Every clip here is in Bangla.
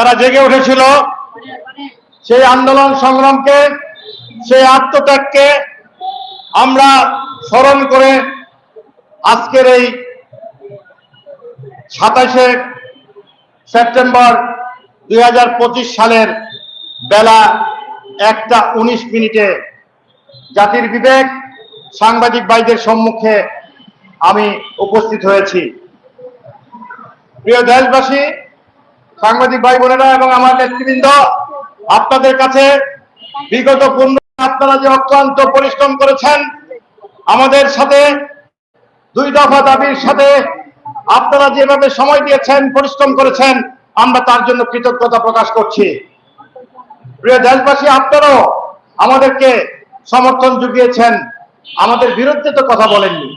তারা জেগে উঠেছিল। সেই আন্দোলন সংগ্রামকে, সেই আত্মত্যাগকে আমরা স্মরণ করে আজকের এই সাতাশে সেপ্টেম্বর দুই হাজার পঁচিশ সালের বেলা একটা উনিশ মিনিটে জাতির বিবেক, সাংবাদিক ভাইদের সম্মুখে আমি উপস্থিত হয়েছি। প্রিয় দেশবাসী সাংবাদিক ভাই বোনেরা এবং আমার নেতৃবৃন্দ, আপনাদের কাছে বিগত পনেরো আপনারা যে অক্লান্ত পরিশ্রম করেছেন, আমাদের সাথে, দুই দফা দাবির সাথে আপনারা যেভাবে সময় দিয়েছেন, পরিশ্রম করেছেন, আমরা তার জন্য কৃতজ্ঞতা প্রকাশ করছি। প্রিয় দেশবাসী, আপনারাও আমাদেরকে সমর্থন জুগিয়েছেন। আমাদের বিরুদ্ধে তো কথা বলেননি।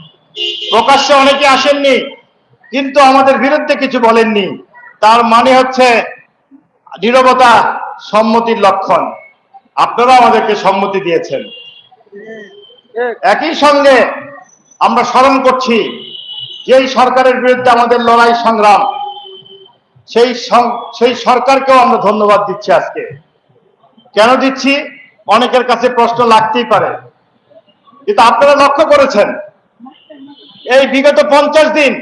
প্রকাশ্যে অনেকে আসেননি, কিন্তু আমাদের বিরুদ্ধে কিছু বলেননি। তার মানে হচ্ছে নীরবতা সম্মতির লক্ষণ। আপনারা আমাদেরকে সম্মতি দিয়েছেন। একই সঙ্গে আমরা স্মরণ করছি যেই সরকারের বিরুদ্ধে আমাদের লড়াই সংগ্রাম, সেই সেই সরকারকেও আমরা ধন্যবাদ দিচ্ছি আজকে। কেন দিচ্ছি? অনেকের কাছে প্রশ্ন লাগতেই পারে। কিন্তু আপনারা লক্ষ্য করেছেন, এই বিগত পঞ্চাশ দিন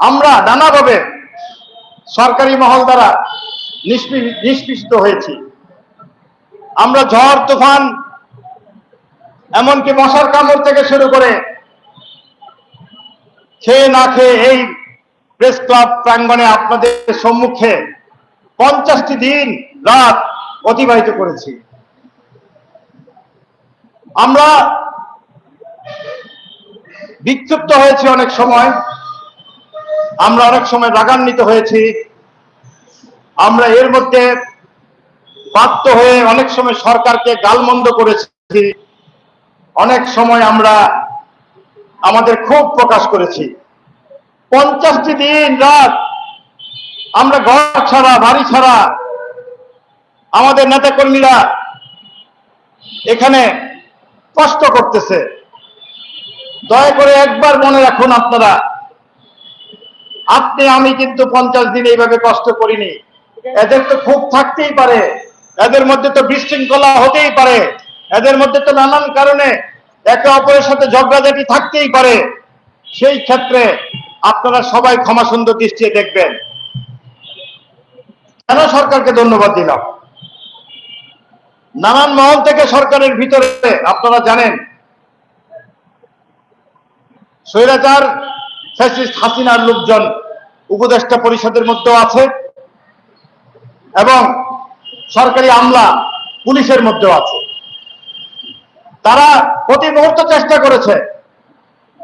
আমরা নানাভাবে সরকারি মহল দ্বারা নিষ্পি- নিষ্পেষিত হয়েছি। আমরা ঝড়, তুফান, এমনকি মশার কামড় থেকে শুরু করে খেয়ে না খেয়ে এই প্রেস ক্লাব প্রাঙ্গণে আপনাদের সম্মুখে পঞ্চাশটি দিন রাত অতিবাহিত করেছি। আমরা বিক্ষুব্ধ হয়েছি অনেক সময়। আমরা অনেক সময় রাগান্বিত হয়েছি। আমরা এর মধ্যে বাধ্য হয়ে অনেক সময় সরকারকে গালমন্দ করেছি। অনেক সময় আমরা আমাদের ক্ষোভ প্রকাশ করেছি। পঞ্চাশটি দিন রাত আমরা ঘর ছাড়া, বাড়ি ছাড়া আমাদের নেতাকর্মীরা এখানে কষ্ট করতেছে। দয়া করে একবার মনে রাখুন আপনারা আপনি, আমি কিন্তু পঞ্চাশ দিন এইভাবে কষ্ট করিনি। এদের তো খুব থাকতেই পারে। এদের মধ্যে তো বিশৃঙ্খলা হতেই পারে। এদের মধ্যে তো নানান কারণে একে অপরের সাথে ঝগড়াঝাটি থাকতেই পারে। সেই ক্ষেত্রে আপনারা সবাই ক্ষমা সুন্দর দৃষ্টিতে দেখবেন। কেন সরকারকে ধন্যবাদ দিলাম? নানান মহল থেকে সরকারের ভিতরে, আপনারা জানেন, স্বৈরাচার ফ্যাসিস্ট হাসিনার লোকজন উপদেষ্টা পরিষদের মধ্যেও আছে এবং সরকারি আমলা পুলিশের মধ্যেও আছে। তারা প্রতি মুহূর্ত চেষ্টা করেছে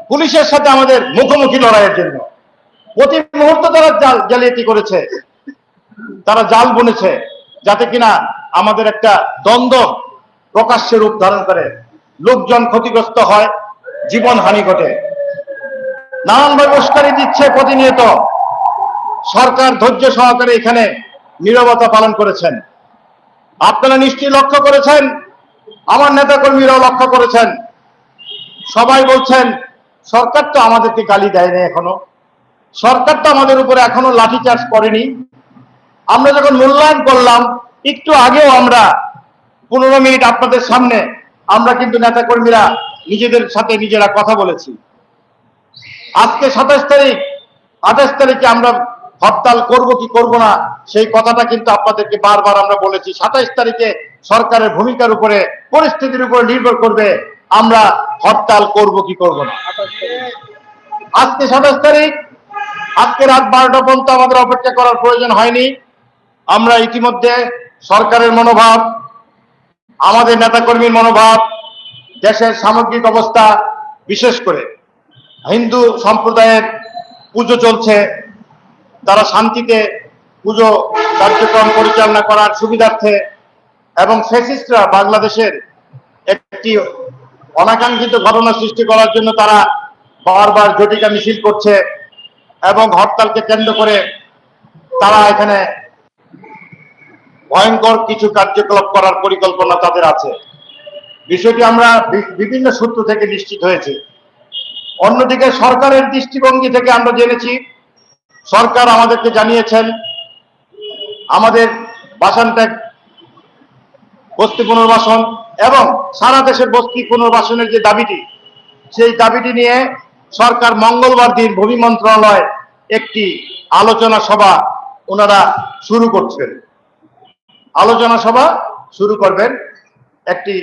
পুলিশের সাথে আমাদের মুখোমুখি লড়াইয়ের জন্য। প্রতি মুহূর্ত তারা জাল, জালিয়াতি করেছে। তারা জাল বুনেছে যাতে কিনা আমাদের একটা দ্বন্দ্ব প্রকাশ্যে রূপ ধারণ করে। লোকজন ক্ষতিগ্রস্ত হয় জীবন হানি ঘটে। নানানভাবে উস্কানি দিচ্ছে প্রতিনিয়ত সরকার ধৈর্য সহকারে এখানে নীরবতা পালন করেছেন। আপনারা নিশ্চয়ই লক্ষ্য করেছেন, আমার নেতাকর্মীরাও লক্ষ্য করেছেন। সবাই বলছেন, সরকার তো আমাদেরকে গালি দেয়নি এখনও। সরকার তো আমাদের উপরে এখনও লাঠিচার্জ করেনি। আমরা যখন মূল্যায়ন করলাম, একটু আগেও আমরা পনেরো মিনিট আপনাদের সামনে, আমরা কিন্তু নেতাকর্মীরা নিজেদের সাথে নিজেরা কথা বলেছি। আজকে সাতাশ তারিখ, আঠাশ তারিখে আমরা হরতাল করব কি করব না, সেই কথাটা কিন্তু আপনাদেরকে বারবার আমরা বলেছি। সাতাইশ তারিখে সরকারের ভূমিকার উপরে, পরিস্থিতির উপরে নির্ভর করবে, আমরা হরতাল করব কি করব না। আজকে সাতাশ তারিখ, আজকে রাত বারোটা পর্যন্ত আমাদের অপেক্ষা করার প্রয়োজন হয়নি। আমরা ইতিমধ্যে সরকারের মনোভাব, আমাদের নেতাকর্মীর মনোভাব, দেশের সামগ্রিক অবস্থা বিশেষ করে হিন্দু সম্প্রদায়ের পুজো চলছে। তারা শান্তিতে পুজো কার্যক্রম পরিচালনা করার সুবিধার্থে এবং ফেসিস্টরা বাংলাদেশের একটি অনাকাঙ্ক্ষিত ঘটনা সৃষ্টি করার জন্য তারা বারবার জটিকা মিছিল করছে এবং হরতালকে কেন্দ্র করে তারা এখানে ভয়ঙ্কর কিছু কার্যকলাপ করার পরিকল্পনা তাদের আছে। বিষয়টি আমরা বিভিন্ন সূত্র থেকে নিশ্চিত হয়েছে। অন্যদিকে সরকারের দৃষ্টিভঙ্গি থেকে আমরা জেনেছি, সরকার আমাদেরকে জানিয়েছেন, আমাদের বাসান বস্তি পুনর্বাসন এবং সারা দেশের বস্তি পুনর্বাসনের যে দাবিটি, সেই দাবিটি নিয়ে সরকার মঙ্গলবার দিন ভূমি মন্ত্রণালয় একটি আলোচনা সভা ওনারা শুরু করছেন। আলোচনা সভা শুরু করবেন, একটি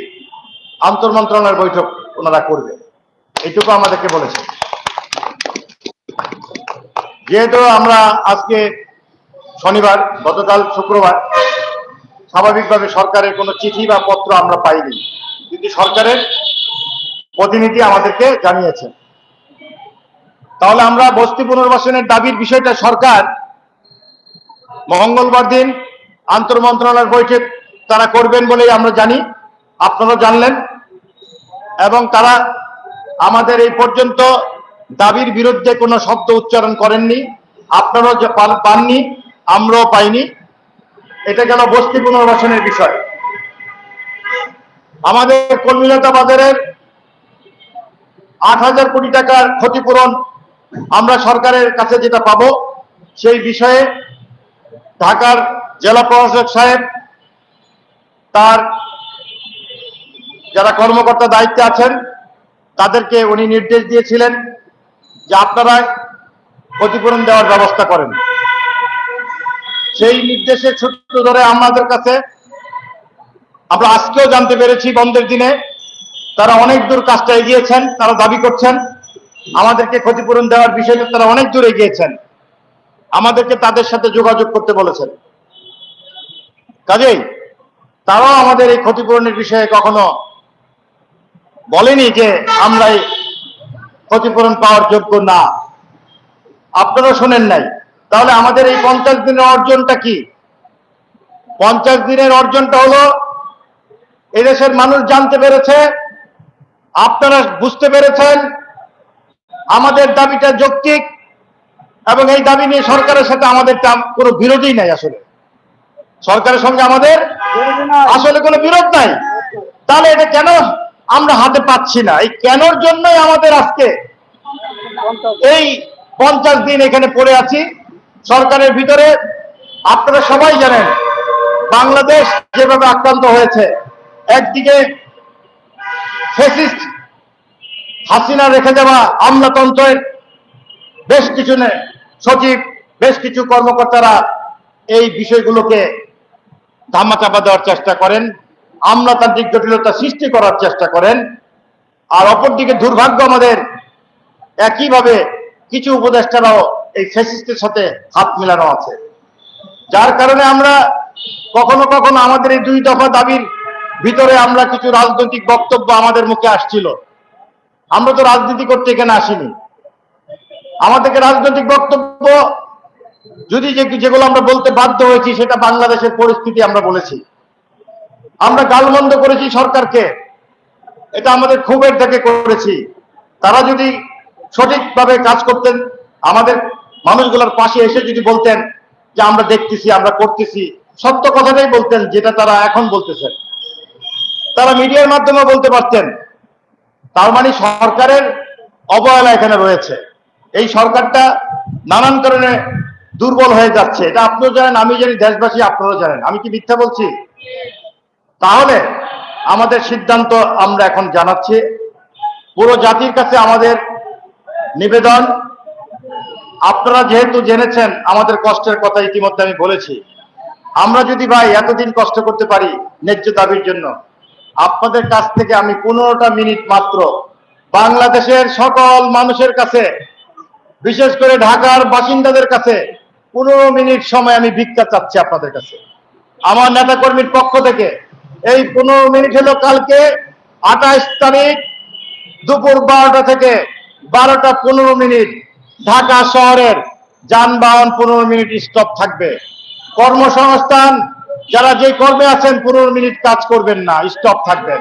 আন্তর মন্ত্রণালয়ের বৈঠক ওনারা করবেন। এইটুকু আমাদেরকে বলেছেন যেহেতু আমরা আজকে শনিবার, গতকাল শুক্রবার, স্বাভাবিকভাবে সরকারের কোনো চিঠি বা পত্র আমরা পাইনি। কিন্তু সরকারের প্রতিনিধি আমাদেরকে জানিয়েছেন। তাহলে আমরা বস্তি পুনর্বাসনের দাবির বিষয়টা সরকার মঙ্গলবার দিন আন্তর মন্ত্রণালয়ের বৈঠক তারা করবেন বলেই আমরা জানি। আপনারা জানলেন। এবং তারা আমাদের এই পর্যন্ত দাবির বিরুদ্ধে কোনো শব্দ উচ্চারণ করেননি। আপনারাও পাননি, আমরাও পাইনি। এটা গেল বস্তি পুনর্বাসনের বিষয়। আমাদের কর্মীলতা বাজারের আট হাজার কোটি টাকার ক্ষতিপূরণ আমরা সরকারের কাছে যেটা পাবো, সেই বিষয়ে ঢাকার জেলা প্রশাসক সাহেব তার যারা কর্মকর্তা দায়িত্বে আছেন তাদেরকে উনি নির্দেশ দিয়েছিলেন যে আপনারা ক্ষতিপূরণ দেওয়ার ব্যবস্থা করেন। সেই নির্দেশের সূত্র ধরে আমাদের কাছে, আমরা আজকেও জানতে পেরেছি বন্ধের দিনে, তারা অনেক দূর কাজটা এগিয়েছেন, তারা দাবি করছেন, আমাদেরকে ক্ষতিপূরণ দেওয়ার বিষয়ে তারা অনেক দূর এগিয়েছেন। আমাদেরকে তাদের সাথে যোগাযোগ করতে বলেছেন। কাজেই তারাও আমাদের এই ক্ষতিপূরণের বিষয়ে কখনো বলেনি যে আমরা এই ক্ষতিপূরণ পাওয়ার যোগ্য না। আপনারা শোনেন নাই। তাহলে আমাদের এই পঞ্চাশ দিনের অর্জনটা কি? পঞ্চাশ দিনের অর্জনটা হলো এদেশের মানুষ জানতে পেরেছে আপনারা বুঝতে পেরেছেন আমাদের দাবিটা যৌক্তিক এবং এই দাবি নিয়ে সরকারের সাথে আমাদের কোনো বিরোধই নাই আসলে। সরকারের সঙ্গে আমাদের আসলে কোনো বিরোধ নাই। তাহলে এটা কেন আমরা হাতে পাচ্ছি না। এই কেনর জন্যই আমাদের আজকে এই পঞ্চাশ দিন এখানে পড়ে আছি। সরকারের ভিতরে আপনারা সবাই জানেন, বাংলাদেশ যেভাবে আক্রান্ত হয়েছে, একদিকে ফেসিস্ট হাসিনা রেখে যাওয়া আমলাতন্ত্রের বেশ কিছু নে- সচিব, বেশ কিছু কর্মকর্তারা এই বিষয়গুলোকে ধামাচাপা দেওয়ার চেষ্টা করেন। আমলাতান্ত্রিক জটিলতা সৃষ্টি করার চেষ্টা করেন। আর অপরদিকে দুর্ভাগ্য আমাদের, একইভাবে কিছু উপদেষ্টারাও এই ফেসিস্টের সাথে হাত মিলানো আছে। যার কারণে আমরা কখনো কখনো আমাদের এই দুই দফা দাবির ভিতরে আমরা কিছু রাজনৈতিক বক্তব্য আমাদের মুখে আসছিল। আমরা তো রাজনীতি করতে এখানে আসিনি। আমাদেরকে রাজনৈতিক বক্তব্য, যদি যেগুলো আমরা বলতে বাধ্য হয়েছি, সেটা বাংলাদেশের পরিস্থিতি আমরা বলেছি। আমরা গালমন্দ করেছি সরকারকে। এটা আমাদের ক্ষোভের থেকে করেছি। তারা যদি সঠিকভাবে কাজ করতেন, আমাদের মানুষগুলোর পাশে এসে যদি বলতেন যে আমরা দেখতেছি, আমরা করতেছি, সত্য কথাটাই বলতেন যেটা তারা এখন বলতেছেন। তারা মিডিয়ার মাধ্যমে বলতে পারতেন। তার মানে সরকারের অবহেলা এখানে রয়েছে। এই সরকারটা নানান কারণে দুর্বল হয়ে যাচ্ছে। এটা আপনিও জানেন আমি জানি, দেশবাসী আপনারাও জানেন। আমি কি মিথ্যা বলছি? তাহলে আমাদের সিদ্ধান্ত আমরা এখন জানাচ্ছি। পুরো জাতির কাছে আমাদের নিবেদন। আপনারা যেহেতু জেনেছেন আমাদের কষ্টের কথা ইতিমধ্যে আমি বলেছি। আমরা যদি ভাই এতদিন কষ্ট করতে পারি ন্যায্য দাবির জন্য, আপনাদের কাছ থেকে আমি পনেরোটা মিনিট মাত্র বাংলাদেশের সকল মানুষের কাছে, বিশেষ করে ঢাকার বাসিন্দাদের কাছে পনেরো মিনিট সময় আমি ভিক্ষা চাচ্ছি আপনাদের কাছে। আমার নেতা কর্মীর পক্ষ থেকে এই পনেরো মিনিট হলো কালকে আঠাইশ তারিখ দুপুর বারোটা থেকে বারোটা পনেরো মিনিট ঢাকা শহরের যানবাহন পনেরো মিনিট স্টপ থাকবে। কর্মসংস্থান যারা যে কর্মে আছেন পনেরো মিনিট কাজ করবেন না স্টপ থাকবেন।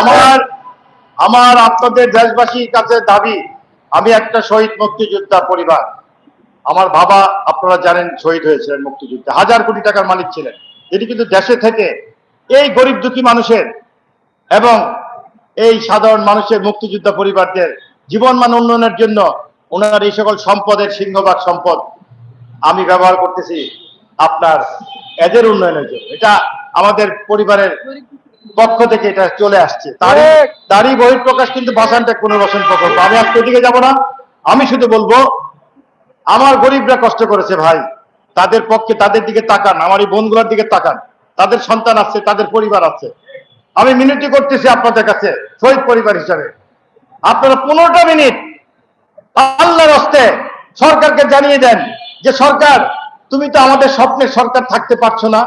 আমার আমার আপনাদের দেশবাসীর কাছে দাবি, আমি একটা শহীদ মুক্তিযোদ্ধা পরিবার। আমার বাবা আপনারা জানেন শহীদ হয়েছিলেন মুক্তিযুদ্ধে। হাজার কোটি টাকার মালিক ছিলেন। এটি কিন্তু দেশে থেকে এই গরিব দুঃখী মানুষের এবং এই সাধারণ মানুষের মুক্তিযোদ্ধা পরিবারদের জীবন মান উন্নয়নের জন্য ওনার এই সকল সম্পদের সিংহভাগ সম্পদ আমি ব্যবহার করতেছি আপনার এদের উন্নয়নের জন্য। এটা আমাদের পরিবারের পক্ষ থেকে এটা চলে আসছে। তারই তারই বহিঃপ্রকাশ কিন্তু বাসানটা পুনর্বাসন প্রকল্প। আমি আজকে ওদিকে যাব না। আমি শুধু বলব আমার গরিবরা কষ্ট করেছে ভাই। তাদের পক্ষে তাদের দিকে তাকান আমার এই বোনগুলোর দিকে তাকান। তাদের সন্তান আছে, তাদের পরিবার আছে। আমি মিনতি করতেছি আপনাদের কাছে, শহীদ পরিবার হিসাবে। আপনারা পনেরোটা মিনিট আল্লাহর হস্তে সরকারকে জানিয়ে দেন যে, সরকার, তুমি তো আমাদের স্বপ্নের সরকার থাকতে পারছ না।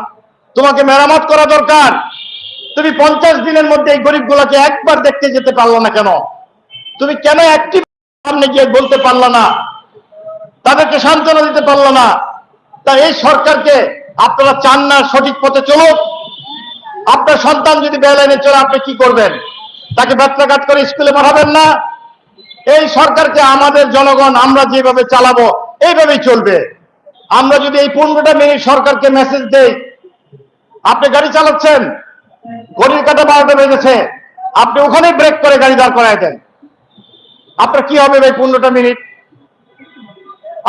তোমাকে মেরামত করা দরকার। তুমি পঞ্চাশ দিনের মধ্যে এই গরিবগুলোকে একবার দেখতে যেতে পারল না কেন? তুমি কেন একটি সামনে গিয়ে বলতে পারলা না? তাদেরকে সান্ত্বনা দিতে পারল না। তা এই সরকারকে আপনারা চান না সঠিক পথে চলুক। আপনার সন্তান যদি বেলাইনে চলে, আপনি কি করবেন? তাকে ব্যত্রাঘাত করে স্কুলে পাঠাবেন না। এই সরকারকে আমাদের জনগণ আমরা যেভাবে চালাবো, এইভাবেই চলবে। আমরা যদি এই পনেরোটা মিনিট সরকারকে মেসেজ দেই, আপনি গাড়ি চালাচ্ছেন? ঘড়ির কাটা বারোটা বেজেছে। আপনি ওখানেই ব্রেক করে গাড়ি দাঁড় করায় দেন। আপনার কি হবে ভাই পনেরোটা মিনিট?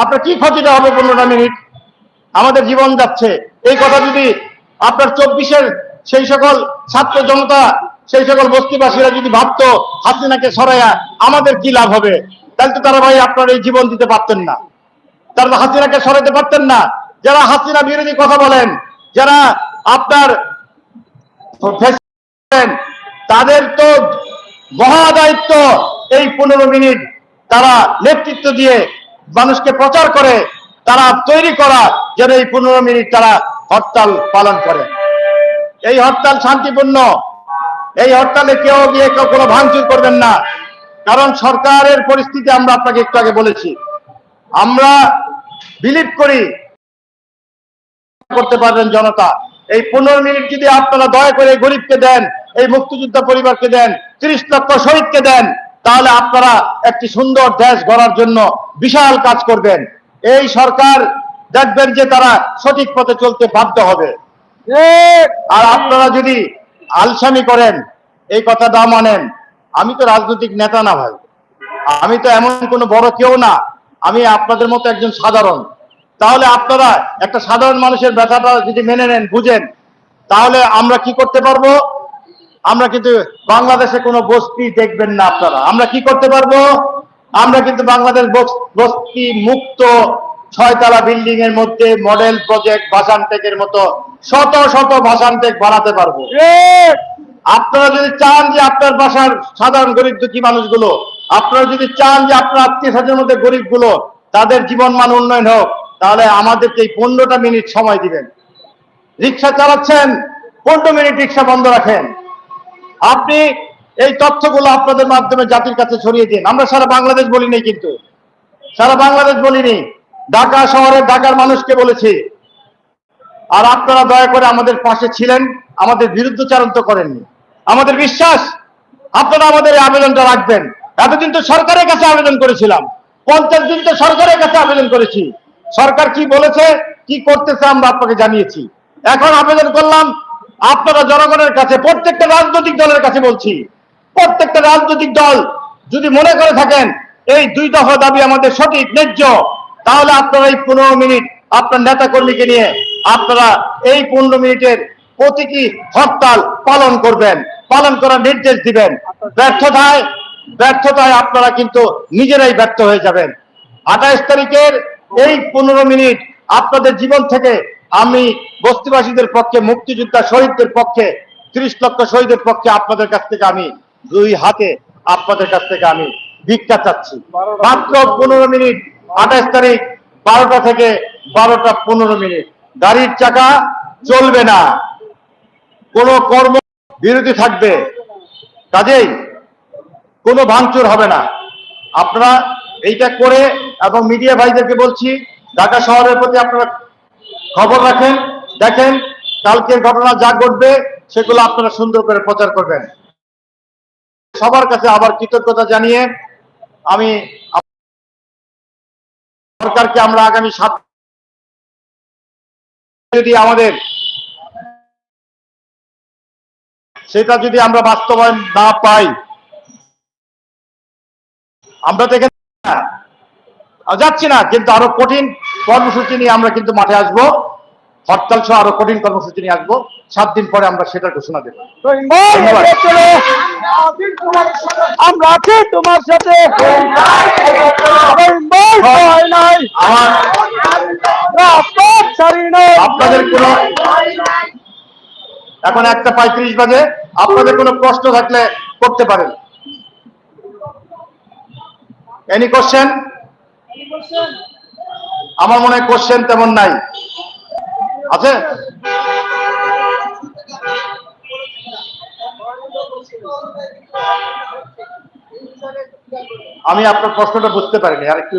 আপনার কি ক্ষতিটা হবে পনেরোটা মিনিট? আমাদের জীবন যাচ্ছে। এই কথা যদি আপনার চব্বিশের সেই সকল ছাত্র জনতা, সেই সকল বস্তিবাসীরা যদি ভাবতো, হাসিনাকে সরাইয়া আমাদের কি লাভ হবে? তাহলে তো তারা ভাই আপনার এই জীবন দিতে পারতেন না। তারা হাসিনাকে সরাইতে পারতেন না। যারা হাসিনা বিরোধী কথা বলেন, যারা আপনার তাদের তো মহা দায়িত্ব এই পনেরো মিনিট তারা নেতৃত্ব দিয়ে মানুষকে প্রচার করে, তারা তৈরি করা যেন এই পনেরো মিনিট তারা হরতাল পালন করে। এই হরতাল শান্তিপূর্ণ। এই হরতালে কেউ গিয়ে কেউ কোনো ভাঙচুর করবেন না। কারণ সরকারের পরিস্থিতি আমরা আপনাকে একটু আগে বলেছি। আমরা বিলিভ করি করতে পারবেন জনতা। এই পনেরো মিনিট যদি আপনারা দয়া করে গরিবকে দেন, এই মুক্তিযোদ্ধা পরিবারকে দেন, তিরিশ লক্ষ শহীদকে দেন, তাহলে আপনারা একটি সুন্দর দেশ গড়ার জন্য বিশাল কাজ করবেন। এই সরকার দেখবেন যে তারা সঠিক পথে চলতে বাধ্য হবে। আর আপনারা যদি আলসামি করেন, এই কথাটা মানেন, আমি তো রাজনৈতিক নেতা না ভাই। আমি তো এমন কোনো বড় কেউ না। আমি আপনাদের মতো একজন সাধারণ। তাহলে আপনারা একটা সাধারণ মানুষের ব্যথাটা যদি মেনে নেন, বুঝেন, তাহলে আমরা কি করতে পারব? আমরা কিন্তু বাংলাদেশে কোনো বস্তি দেখবেন না আপনারা। আমরা কি করতে পারব? আমরা কিন্তু বাংলাদেশ বস- বস্তি মুক্ত ছয়তলা বিল্ডিং এর মধ্যে মডেল প্রজেক্ট ভাষানটেকের মতো শত শত ভাষানটেক বানাতে পারব। আপনারা যদি চান যে আপনার বাসার সাধারণ গরিব দুঃখী মানুষগুলো আপনারা যদি চান যে আপনার আত্মীয় স্বজনের মধ্যে গরিবগুলো তাদের জীবন মান উন্নয়ন হোক তাহলে আমাদেরকে এই পনেরোটা মিনিট সময় দিবেন। রিক্সা চালাচ্ছেন পনেরো মিনিট রিক্সা বন্ধ রাখেন। আপনি এই তথ্যগুলো আপনাদের মাধ্যমে জাতির কাছে ছড়িয়ে দিন। আমরা সারা বাংলাদেশ বলিনি কিন্তু। সারা বাংলাদেশ বলিনি ঢাকা শহরে ঢাকার মানুষকে বলেছি। আর আপনারা দয়া করে আমাদের পাশে ছিলেন, আমাদের বিরুদ্ধচারণ তো করেননি। আমাদের বিশ্বাস, আপনারা আমাদের এই আবেদনটা রাখবেন। এতদিন তো সরকারের কাছে আবেদন করেছিলাম। পঞ্চাশ দিন তো সরকারের কাছে আবেদন করেছি। সরকার কি বলেছে, কি করতেছে আমরা আপনাকে জানিয়েছি। এখন আবেদন করলাম, আপনারা জনগণের কাছে, প্রত্যেকটা রাজনৈতিক দলের কাছে বলছি। প্রত্যেকটা রাজনৈতিক দল যদি মনে করে থাকেন, এই দুই দফা দাবি আমাদের সঠিক, ন্যায্য, তাহলে আপনারা এই পনেরো মিনিট আপনার নেতা কর্মীকে নিয়ে আপনারা এই পনেরো মিনিটের প্রতীকী হরতাল পালন করবেন, পালন করার নির্দেশ দিবেন। ব্যর্থতায় ব্যর্থতায় আপনারা কিন্তু নিজেরাই ব্যর্থ হয়ে যাবেন। আঠাইশ তারিখের এই পনেরো মিনিট আপনাদের জীবন থেকে আমি বস্তিবাসীদের পক্ষে, মুক্তিযোদ্ধা শহীদদের পক্ষে, ত্রিশ লক্ষ শহীদের পক্ষে আপনাদের কাছ থেকে আমি দুই হাতে আপনাদের কাছ থেকে আমি ভিক্ষা চাচ্ছি। মাত্র পনেরো মিনিট, আঠাশ তারিখ, বারোটা থেকে বারোটা পনেরো মিনিট। গাড়ির চাকা চলবে না। কোনো কর্ম বিরতি থাকবে। কাজেই কোনো ভাঙচুর হবে না। আপনারা এইটা করে এবং মিডিয়া ভাইদেরকে বলছি, ঢাকা শহরের প্রতি আপনারা খবর রাখেন, দেখেন, কালকের ঘটনা যা ঘটবে, সেগুলো আপনারা সুন্দর করে প্রচার করবেন। সবার কাছে আবার কৃতজ্ঞতা জানিয়ে আমি সরকারকে আমরা আগামী সাত যদি আমাদের সেটা যদি আমরা বাস্তবায়ন না পাই, আমরা তো এখানে যাচ্ছি না, কিন্তু আরও কঠিন কর্মসূচি নিয়ে আমরা কিন্তু মাঠে আসব। হরতাল সহ আরও কঠিন কর্মসূচি নিয়ে আসব। সাত দিন পরে আমরা সেটার ঘোষণা দেবো। আমরা আছি তোমার সাথে। আপনাদের কোনো এখন একটা পঁয়ত্রিশ বাজে। আপনাদের কোনো প্রশ্ন থাকলে করতে পারেন। এনি কোশ্চেন আমার মনে হয় কোশ্চেন তেমন নাই। আছে? আমি আপনার প্রশ্নটা বুঝতে পারিনি আর একটু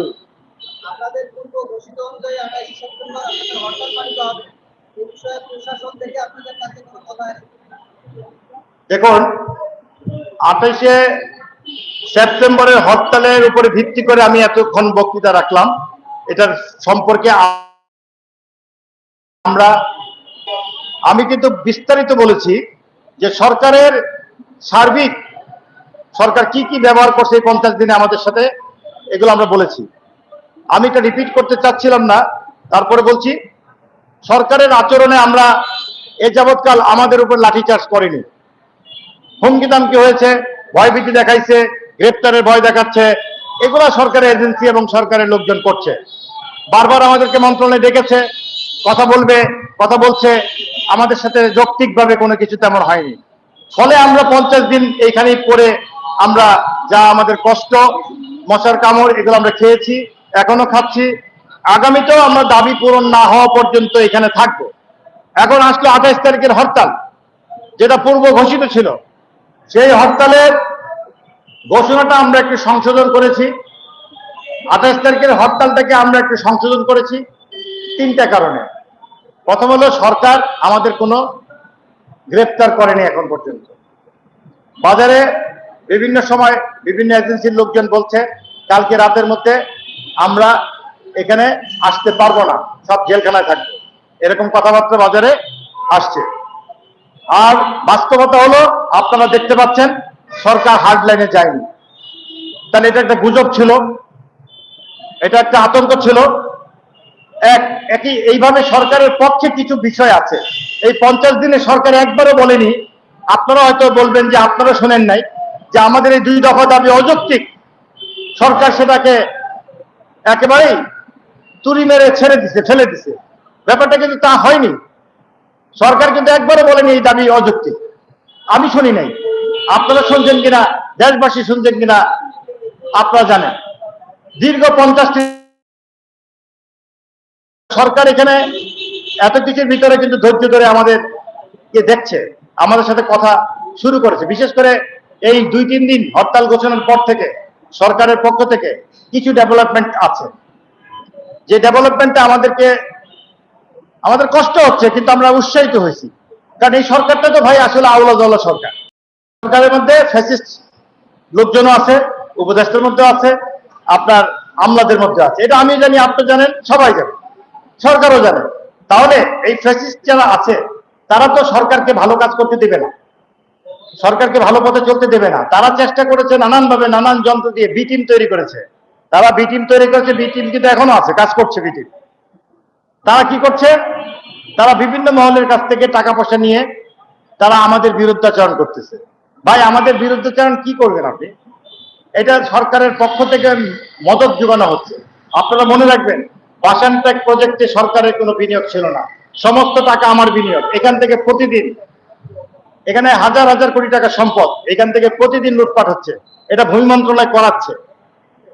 দেখুন আঠাশে সেপ্টেম্বরের হরতালের উপরে ভিত্তি করে আমি এতক্ষণ বক্তৃতা রাখলাম। এটার সম্পর্কে আমরা, আমি কিন্তু বিস্তারিত বলেছি যে সরকারের সার্বিক সরকার কি কি ব্যবহার করছে এই পঞ্চাশ দিনে আমাদের সাথে, এগুলো আমরা বলেছি। আমি এটা রিপিট করতে চাচ্ছিলাম না, তারপরে বলছি, সরকারের আচরণে আমরা এ যাবৎকাল আমাদের উপর লাঠিচার্জ করেনি। হুমকি দামকি হয়েছে, ভয়ভীতি দেখাইছে, গ্রেপ্তারের ভয় দেখাচ্ছে, এগুলা সরকারের এজেন্সি এবং সরকারের লোকজন করছে। বারবার আমাদেরকে মন্ত্রণালয়ে ডেকেছে কথা বলবে, কথা বলছে, আমাদের সাথে যৌক্তিকভাবে কোনো কিছু তেমন হয়নি। ফলে আমরা পঞ্চাশ দিন এইখানেই পরে আমরা যা আমাদের কষ্ট, মশার কামড়, এগুলো আমরা খেয়েছি, এখনও খাচ্ছি। আগামীতেও আমরা দাবি পূরণ না হওয়া পর্যন্ত এখানে থাকব। এখন আসলো আঠাইশ তারিখের হরতাল, যেটা পূর্ব ঘোষিত ছিল। সেই হরতালের ঘোষণাটা আমরা একটু সংশোধন করেছি। আঠাশ তারিখের হরতালটাকে আমরা একটু সংশোধন করেছি। তিনটা কারণে। প্রথম হলো সরকার আমাদের কোনো গ্রেপ্তার করেনি এখন পর্যন্ত। বাজারে বিভিন্ন সময় বিভিন্ন এজেন্সির লোকজন বলছে, কালকে রাতের মধ্যে আমরা এখানে আসতে পারব না, সব জেলখানায় থাকবে। এরকম কথাবার্তা বাজারে আসছে। আর বাস্তবতা হলো, আপনারা দেখতে পাচ্ছেন, সরকার হার্ড লাইনে যায়নি। তাহলে এটা একটা গুজব ছিল, এটা একটা আতঙ্ক ছিল। এক, একই, এইভাবে সরকারের পক্ষে কিছু বিষয় আছে। এই পঞ্চাশ দিনে সরকার একবারও বলেনি, আপনারা হয়তো বলবেন যে আপনারা শোনেন নাই, যে আমাদের এই দুই দফা দাবি অযৌক্তিক। সরকার সেটাকে একেবারেই তুড়ি মেরে ছেড়ে দিছে, ফেলে দিছে। ব্যাপারটা কিন্তু তা হয়নি। সরকার কিন্তু একবারও বলেনি এই দাবি অযৌক্তিক। আমি শুনি নাই। আপনারা শুনছেন কিনা? দেশবাসী শুনছেন কিনা? আপনারা জানেন। দীর্ঘ পঞ্চাশটি সরকার এখানে এত কিছুর ভিতরে কিন্তু ধৈর্য ধরে আমাদের কে দেখছে, আমাদের সাথে কথা শুরু করেছে। বিশেষ করে এই দুই তিন দিন হরতাল ঘোষণার পর থেকে সরকারের পক্ষ থেকে কিছু ডেভেলপমেন্ট আছে। যে ডেভেলপমেন্টটা আমাদেরকে, আমাদের কষ্ট হচ্ছে, কিন্তু আমরা উৎসাহিত হয়েছি। কারণ এই সরকারটা তো ভাই আসলে আওলা জলা সরকার। সরকারের মধ্যে ফ্যাসিস্ট লোকজনও আছে, উপদেষ্টার মধ্যে আছে, আপনার আমলাদের মধ্যে আছে। এটা আমি জানি, আপনি জানেন, সবাই জানে সরকারও জানে। তাহলে এই ফ্যাসিস্ট যারা আছে, তারা তো সরকারকে ভালো কাজ করতে দেবে না। সরকারকে ভালো পথে চলতে দেবে না। তারা চেষ্টা করেছে নানানভাবে নানান যন্ত্র দিয়ে বি টিম তৈরি করেছে। তারা বি টিম তৈরি করেছে বি টিম কিন্তু এখনও আছে, কাজ করছে বি টিম তারা কি করছে? তারা বিভিন্ন মহলের কাছ থেকে টাকা পয়সা নিয়ে তারা আমাদের বিরুদ্ধাচরণ করতেছে। ভাই, আমাদের বিরুদ্ধাচরণ কি করবেন আপনি? এটা সরকারের পক্ষ থেকে মদত যোগানো হচ্ছে। আপনারা মনে রাখবেন বাসানটেক প্রজেক্টে সরকারের কোনো বিনিয়োগ ছিল না। সমস্ত টাকা আমার বিনিয়োগ। এখান থেকে প্রতিদিন এখানে হাজার হাজার কোটি টাকা সম্পদ। এখান থেকে প্রতিদিন লুটপাট হচ্ছে। এটা ভূমি মন্ত্রণালয় করাচ্ছে।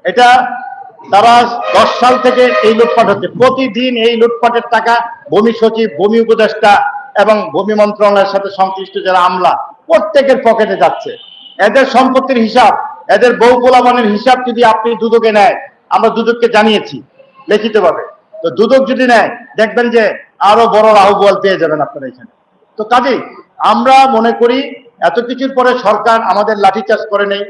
এটা তারা দশ সাল থেকে এই লুটপাট হচ্ছে। প্রতিদিন এই লুটপাটের টাকা ভূমি সচিব, ভূমি উপদেষ্টা এবং ভূমি মন্ত্রণালয়ের সাথে সংশ্লিষ্ট যারা আমলা, প্রত্যেকের পকেটে যাচ্ছে। এদের সম্পত্তির হিসাব, এদের বউ পোলামানের হিসাব যদি আপনি দুদকে নেয়, আমরা দুদককে জানিয়েছি। লিখিতভাবে তো দুদক যদি নেয়, দেখবেন যে আরও বড় রাহুবল পেয়ে যাবেন আপনারা এখানে। তো কাজেই আমরা মনে করি এত কিছুর পরে সরকার আমাদের লাঠিচার্জ করে নেই,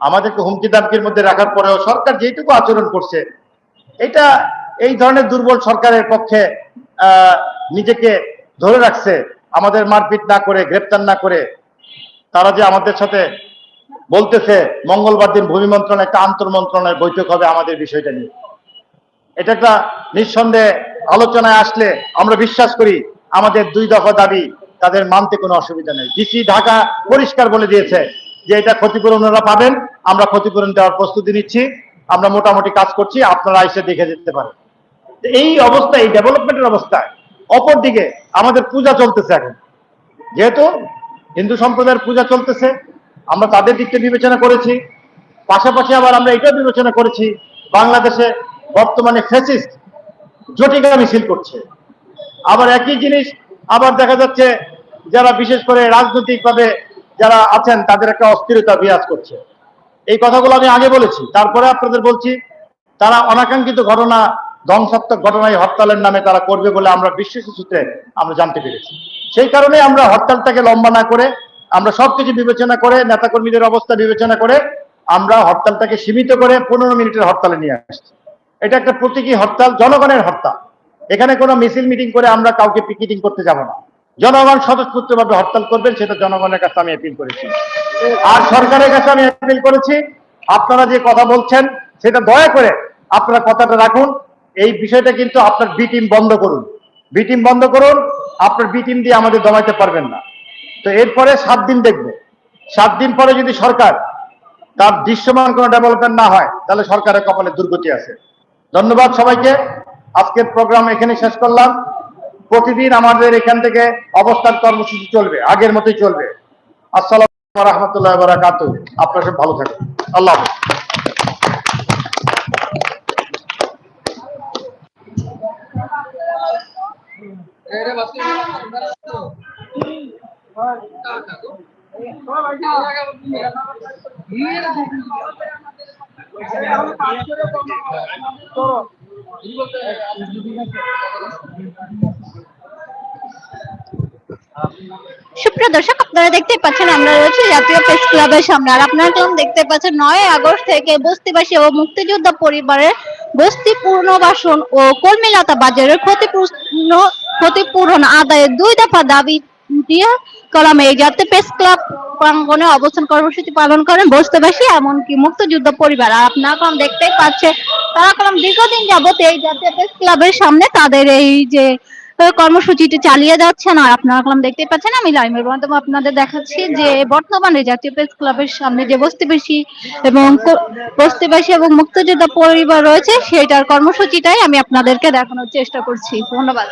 আমাদেরকে হুমকি দামকির মধ্যে রাখার পরেও সরকার যেটুকু আচরণ করছে, এটা এই ধরনের দুর্বল সরকারের পক্ষে নিজেকে ধরে রাখছে, আমাদের মারপিট না করে, গ্রেপ্তার না করে, তারা যে আমাদের সাথে বলতেছে, মঙ্গলবার দিন ভূমি মন্ত্রণালয় একটা আন্তর মন্ত্রণালয় বৈঠক হবে আমাদের বিষয়টা নিয়ে। এটা একটা নিঃসন্দেহে আলোচনায় আসলে আমরা বিশ্বাস করি আমাদের দুই দফা দাবি তাদের মানতে কোনো অসুবিধা নেই। ডিসি ঢাকা পরিষ্কার বলে দিয়েছে যে এটা ক্ষতিপূরণ ওরা পাবেন, আমরা ক্ষতিপূরণ দেওয়ার প্রস্তুতি নিচ্ছি, আমরা মোটামুটি কাজ করছি, আপনারা এসে দেখে যেতে পারেন। এই অবস্থা, এই ডেভেলপমেন্টের অবস্থায় অপরদিকে আমাদের পূজা চলতেছে এখন। যেহেতু হিন্দু সম্প্রদায়ের পূজা চলতেছে, আমরা তাদের দিকটা বিবেচনা করেছি, পাশাপাশি আবার আমরা এটাও বিবেচনা করেছি, বাংলাদেশে বর্তমানে ফেসিস্ট জটিকা মিছিল করছে। আবার একই জিনিস আবার দেখা যাচ্ছে, যারা বিশেষ করে রাজনৈতিকভাবে যারা আছেন, তাদের একটা অস্থিরতা বিরাজ করছে। এই কথাগুলো আমি আগে বলেছি, তারপরে আপনাদের বলছি, তারা অনাকাঙ্ক্ষিত ঘটনা, ধ্বংসাত্মক ঘটনায় হরতালের নামে তারা করবে বলে আমরা বিশ্বাস সূত্রে আমরা জানতে পেরেছি। সেই কারণে আমরা হরতালটাকে লম্বা না করে, আমরা সবকিছু বিবেচনা করে, নেতাকর্মীদের অবস্থা বিবেচনা করে, আমরা হরতালটাকে সীমিত করে পনেরো মিনিটের হরতালে নিয়ে আসছি। এটা একটা প্রতীকী হরতাল, জনগণের হরতাল। এখানে কোনো মিছিল মিটিং করে আমরা কাউকে পিকেটিং করতে যাব না। জনগণ স্বতঃস্ফূর্তভাবে হরতাল করবেন, সেটা জনগণের কাছে আমি অ্যাপিল করেছি। আর সরকারের কাছে আমি অ্যাপিল করেছি। আপনারা যে কথা বলছেন, সেটা দয়া করে আপনারা কথাটা রাখুন। এই বিষয়টা কিন্তু আপনার বি টিম বন্ধ করুন। বি টিম বন্ধ করুন, আপনার বি টিম দিয়ে আমাদের দমাইতে পারবেন না। তো এরপরে সাত দিন দেখব। সাত দিন পরে যদি সরকার তার দৃশ্যমান কোনো ডেভেলপমেন্ট না হয়, তাহলে সরকারের কপালে দুর্গতি আছে। ধন্যবাদ সবাইকে। আজকের প্রোগ্রাম এখানে শেষ করলাম। প্রতিদিন আমাদের এখান থেকে অবস্থান কর্মসূচি চলবে, আগের মতোই চলবে। আসসালাম রহমতুল্লাহ বারাকাত আপনারা সব ভালো থাকুন। আল্লাহ সুপ্রিয় দর্শক, আপনারা দেখতে পাচ্ছেন, আমরা রয়েছি জাতীয় প্রেস ক্লাবের সামনে। আর আপনারা কেমন দেখতে পাচ্ছেন, নয় আগস্ট থেকে বস্তিবাসী ও মুক্তিযোদ্ধা পরিবারের বস্তি পুনর্বাসন ও কর্মীলতা বাজারের ক্ষতিপূর্ণ ক্ষতিপূরণ আদায়ের দুই দফা দাবি দিয়ে কলামে এই জাতীয় প্রেস ক্লাব প্রাঙ্গনে অবস্থান কর্মসূচি পালন করেন বস্তিবাসী এমনকি মুক্তিযুদ্ধ পরিবার আর আপনারা কলম দেখতেই পাচ্ছে তারা কলম দীর্ঘদিন যাবত এই জাতীয় প্রেস ক্লাবের সামনে তাদের এই যে কর্মসূচিটি চালিয়ে যাচ্ছেন আর আপনারা কলম দেখতেই পাচ্ছেন, আমি লাইমের মাধ্যমে আপনাদের দেখাচ্ছি যে বর্তমানে জাতীয় প্রেস ক্লাবের সামনে যে বস্তিবাসী এবং বস্তিবাসী এবং মুক্তিযোদ্ধা পরিবার রয়েছে, সেটার কর্মসূচিটাই আমি আপনাদেরকে দেখানোর চেষ্টা করছি। ধন্যবাদ।